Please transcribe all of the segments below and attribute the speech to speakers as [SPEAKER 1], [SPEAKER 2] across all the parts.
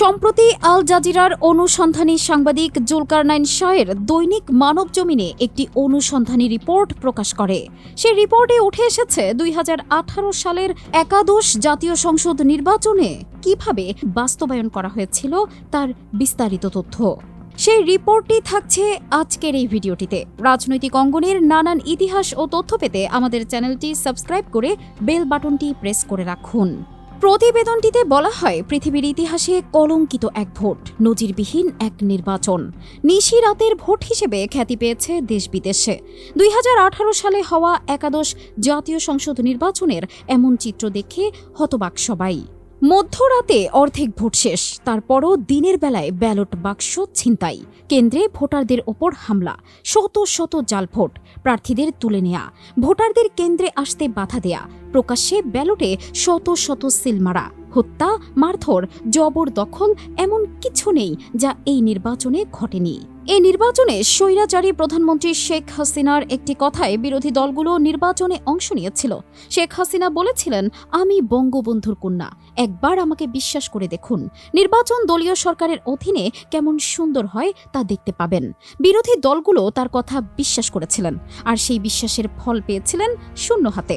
[SPEAKER 1] সম্প্রতি আল জাজিরার অনুসন্ধানী সাংবাদিক জুলকারনাইন শাহের দৈনিক মানব জমিনে একটি অনুসন্ধানী রিপোর্ট প্রকাশ করে। সেই রিপোর্টে উঠে এসেছে দুই হাজার আঠারো সালের একাদশ জাতীয় সংসদ নির্বাচনে কীভাবে বাস্তবায়ন করা হয়েছিল তার বিস্তারিত তথ্য। সেই রিপোর্টটি থাকছে আজকের এই ভিডিওটিতে। রাজনৈতিক অঙ্গনের নানান ইতিহাস ও তথ্য পেতে আমাদের চ্যানেলটি সাবস্ক্রাইব করে বেল বাটনটি প্রেস করে রাখুন। প্রতিবেদনটিতে বলা হয়, পৃথিবীর ইতিহাসে কলঙ্কিত এক ভোট, নজিরবিহীন এক নির্বাচন। নিশি রাতের ভোট হিসেবে খ্যাতি পেয়েছে দেশ বিদেশে দুই হাজার আঠারো সালে হওয়া একাদশ জাতীয় সংসদ নির্বাচনের এমন চিত্র দেখে হতবাক সবাই। মধ্যরাতে অর্ধেক ভোট শেষ, তারপরও দিনের বেলায় ব্যালট বাক্স ছিনতাই। কেন্দ্রে ভোটারদের ওপর হামলা, শত শত জাল ভোট, প্রার্থীদের তুলে নেয়া, ভোটারদের কেন্দ্রে আসতে বাধা দেয়া প্রকাশ্যে ব্যালটে শত শত সিল মারা হত্যা, মারধর জবরদখল এমন কিছু নেই যা এই নির্বাচনে ঘটেনি। এই নির্বাচনে স্বৈরাচারী প্রধানমন্ত্রী শেখ হাসিনার একটি কথায় বিরোধী দলগুলো নির্বাচনে অংশ নিয়েছিল। শেখ হাসিনা বলেছিলেন, আমি বঙ্গবন্ধুর কন্যা। একবার আমাকে বিশ্বাস করে দেখুন। নির্বাচন দলীয় সরকারের অধীনে কেমন সুন্দর হয় তা দেখতে পাবেন। বিরোধী দলগুলো তার কথা বিশ্বাস করেছিলেন, আর সেই বিশ্বাসের ফল পেয়েছিলেন শূন্য হাতে।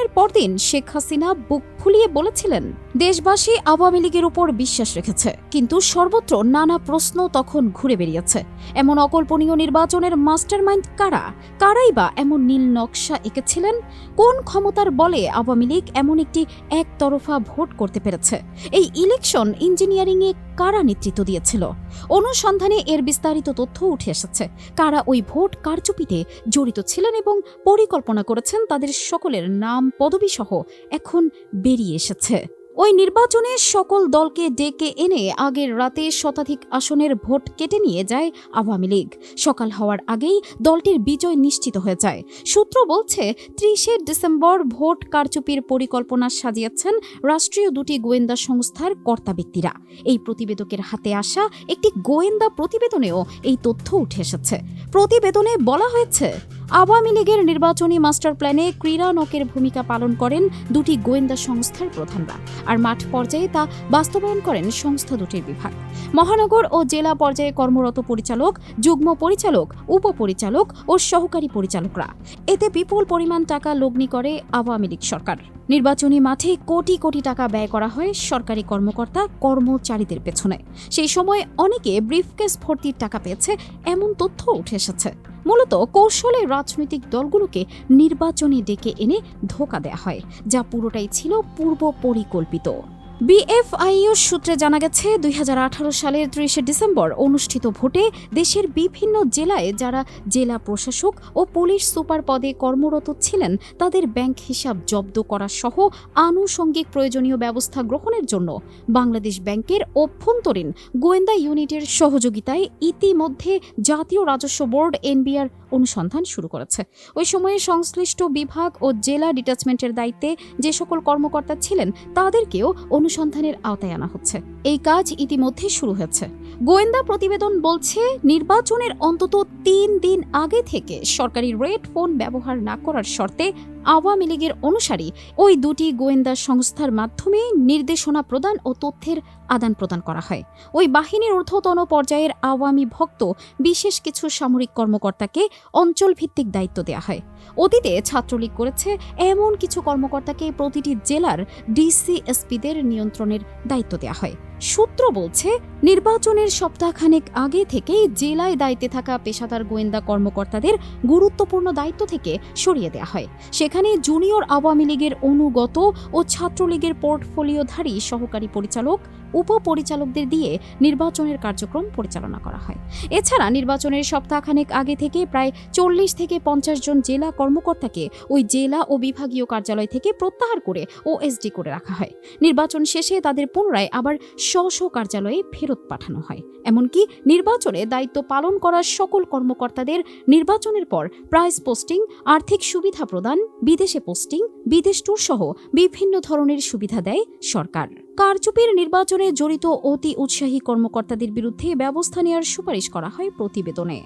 [SPEAKER 1] নির্বাচনের পরদিন শেখ হাসিনা বুক ফুলিয়ে বলেছিলেন, দেশবাসী আওয়ামী লীগের উপর বিশ্বাস রেখেছে। কিন্তু সর্বত্র নানা প্রশ্ন তখন ঘুরে বেরিয়েছে। এমন অকল্পনীয় নির্বাচনের মাস্টারমাইন্ড কারা? কারাই বা এমন নীল নকশা এঁকেছিলেন? কোন ক্ষমতার বলে আওয়ামী লীগ এমন একটি একতরফা ভোট করতে পেরেছে? এই ইলেকশন ইঞ্জিনিয়ারিংয়ে কারা নেতৃত্ব দিয়েছিল? অনুসন্ধানে এর বিস্তারিত তথ্য উঠে এসেছে। কারা ওই ভোট কারচুপিতে জড়িত ছিলেন এবং পরিকল্পনা করেছেন তাদের সকলের নাম পদবি সহ এখন বেরিয়ে এসেছে। ওই নির্বাচনে সকল দলকে ডেকে এনে আগের রাতে শতাধিক আসনের ভোট কেটে নিয়ে যায় আওয়ামী লীগ। সকাল হওয়ার আগেই দলটির বিজয় নিশ্চিত হয়ে যায়। সূত্র বলছে, ত্রিশে ডিসেম্বর ভোট কারচুপির পরিকল্পনা সাজিয়েছেন রাষ্ট্রীয় দুটি গোয়েন্দা সংস্থার কর্তা ব্যক্তিরা। এই প্রতিবেদকের হাতে আসা একটি গোয়েন্দা প্রতিবেদনেও এই তথ্য উঠে এসেছে। প্রতিবেদনে বলা হয়েছে আওয়ামী লীগের নির্বাচনী মাস্টার প্ল্যানে ক্রীড়া নকের ভূমিকা পালন করেন দুটি গোয়েন্দা সংস্থার প্রধানরা। আর মাঠ পর্যায়ে তা বাস্তবায়ন করেন সংস্থা দুটির বিভাগ। মহানগর ও জেলা পর্যায়ে কর্মরত পরিচালক, যুগ্ম পরিচালক, উপপরিচালক ও সহকারী পরিচালকরা। এতে বিপুল পরিমাণ টাকা লগ্নি করে আওয়ামী লীগ সরকার। নির্বাচনী মাঠে কোটি কোটি টাকা ব্যয় করা হয় সরকারি কর্মকর্তা, কর্মচারীদের পেছনে। সেই সময় অনেকে ব্রিফকেস ভর্তির টাকা পেয়েছে, এমন তথ্য উঠে এসেছে। মূলত কৌশলে রাজনৈতিক দলগুলোকে নির্বাচনে ডেকে এনে ধোকা দেয়া হয়, যা পুরোটাই ছিল পূর্ব পরিকল্পিত বিএফআইও সূত্রে জানা গেছে, দুই হাজার আঠারো সালের ত্রিশে ডিসেম্বর অনুষ্ঠিত ভোটে দেশের বিভিন্ন জেলায় যারা জেলা প্রশাসক ও পুলিশ সুপার পদে কর্মরত ছিলেন, তাদের ব্যাংক হিসাব জব্দ করা সহ আনুষঙ্গিক প্রয়োজনীয় ব্যবস্থা গ্রহণের জন্য বাংলাদেশ ব্যাংকের অভ্যন্তরীণ গোয়েন্দা ইউনিটের সহযোগিতায় ইতিমধ্যে জাতীয় রাজস্ব বোর্ড এনবিআর অনুসন্ধান শুরু করেছে। ওই সময়ে সংশ্লিষ্ট বিভাগ ও জেলা ডিটাচমেন্টের দায়িত্বে যে সকল কর্মকর্তা ছিলেন, তাদেরকেও অনুসন্ধানের আওতায় আনা হচ্ছে। এই কাজ ইতিমধ্যে শুরু হয়েছে। গোয়েন্দা প্রতিবেদন বলছে, নির্বাচনের অন্তত তিন দিন আগে থেকে সরকারি রেড ফোন ব্যবহার না করার শর্তে আওয়ামী লীগের অনুসারী ওই দুটি গোয়েন্দা সংস্থার মাধ্যমে নির্দেশনা প্রদান ও তথ্যের আদান প্রদান করা হয়। ওই বাহিনীর ঊর্ধ্বতন পর্যায়ের আওয়ামী ভক্ত বিশেষ কিছু সামরিক কর্মকর্তাকে অঞ্চলভিত্তিক দায়িত্ব দেওয়া হয়। অতীতে ছাত্রলীগ করেছে এমন কিছু কর্মকর্তাকে প্রতিটি জেলার ডিসিএসপিদের নিয়ন্ত্রণের দায়িত্ব দেওয়া হয়। সূত্র বলছে, নির্বাচনের সপ্তাহখানেক আগে থেকেই জেলায় দায়িত্বে থাকা পেশাদার গোয়েন্দা কর্মকর্তাদের গুরুত্বপূর্ণ দায়িত্ব থেকে সরিয়ে দেওয়া হয়। সেখানে জুনিয়র আওয়ামী লীগের অনুগত ও ছাত্রলীগের পোর্টফোলিওধারী সহকারী পরিচালক, উপপরিচালকদের দিয়ে নির্বাচনের কার্যক্রম পরিচালনা করা হয়। এছাড়া নির্বাচনের সপ্তাহখানেক আগে থেকে প্রায় চল্লিশ থেকে পঞ্চাশ জন জেলা কর্মকর্তাকে ওই জেলা ও বিভাগীয় কার্যালয় থেকে প্রত্যাহার করে ওএসডি করে রাখা হয়। নির্বাচন শেষে তাদের পুনরায় আবার স্ব স্ব কার্যালয়ে ফেরত পাঠানো হয়। এমনকি নির্বাচনে দায়িত্ব পালন করার সকল কর্মকর্তাদের নির্বাচনের পর প্রাইস পোস্টিং, আর্থিক সুবিধা প্রদান, বিদেশে পোস্টিং, বিদেশ ট্যুর সহ বিভিন্ন ধরনের সুবিধা দেয় সরকার। কারচুপির নির্বাচনে জড়িত অতি উৎসাহী কর্মকর্তাদের বিরুদ্ধে ব্যবস্থা নেওয়ার সুপারিশ করা হয় প্রতিবেদনে।